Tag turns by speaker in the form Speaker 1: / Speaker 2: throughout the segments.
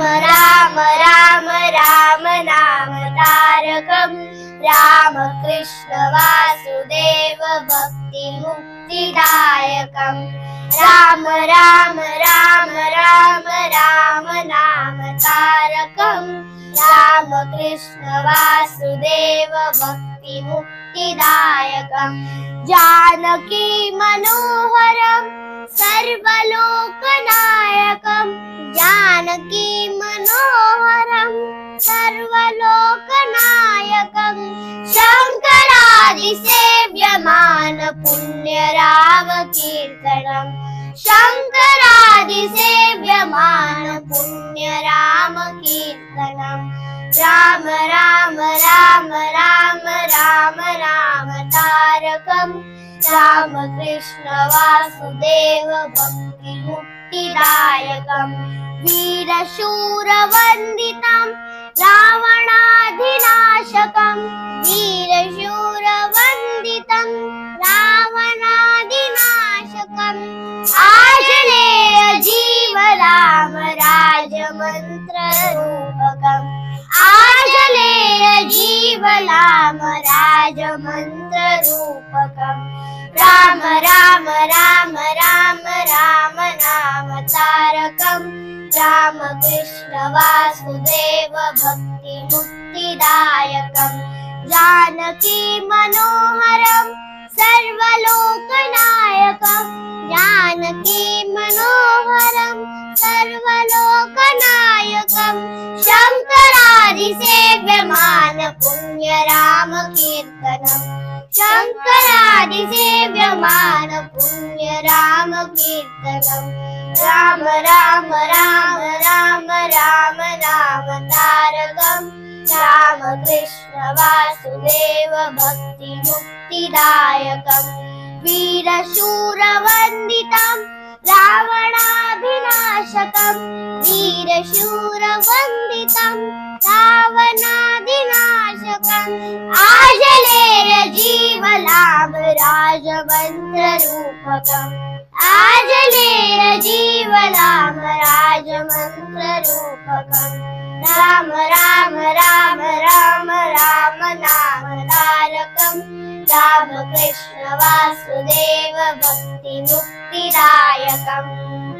Speaker 1: राम राम राम राम नाम तारकम् रामकृष्ण वासुदेव भक्तिमुक्तिदायकम् राम राम राम राम राम नाम तारकम् रामकृष्ण वासुदेव भक्तिमुक्तिदायकम् जानकी मनोहरम् सर्वलोकनायकम् जानकी पुण्यराम कीर्तनम् शङ्करादिसेव्यमान पुण्यराम कीर्तनम् राम राम राम राम राम राम तारकम् रामकृष्ण वासुदेव भक्तिमुक्तिदायकम् वीरशूरवन्दितम् राम राम राम राम राम नाम तारकम् रामकृष्ण वासुदेव भक्तिमुक्तिदायकम् जानकी मनोहरम् सर्वलोकनायकम् जानकी मनोहरम् सर्वलोकनायकम् शङ्करादिसेव्यमान पुण्य राम कीर्तनम् शङ्करादिसेव्यमान पुण्य राम कीर्तनम् राम राम राम राम राम राम तारकम् रामकृष्ण वासुदेव भक्तिमुक्तिदायकम् वीरशूरवन्दितम् रावणाभिनाशकम् वीरशूरवन्दितम् रावणादिनाशकम् आजलेरजीवलाभ राजमन्त्ररूपकम् आजलेरजीवलाभ राजमन्त्ररूपकम् राम राम राम राम राम नाम तारकम् रामकृष्ण वासुदेव भक्तिमुक्तिदायकम्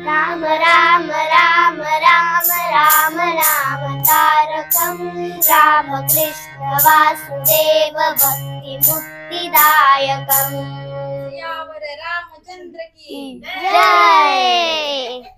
Speaker 1: राम राम राम राम राम नाम तारकम्। रामकृष्ण वासुदेव भक्तिमुक्तिदायकम्
Speaker 2: सियावर रामचंद्र की
Speaker 1: जय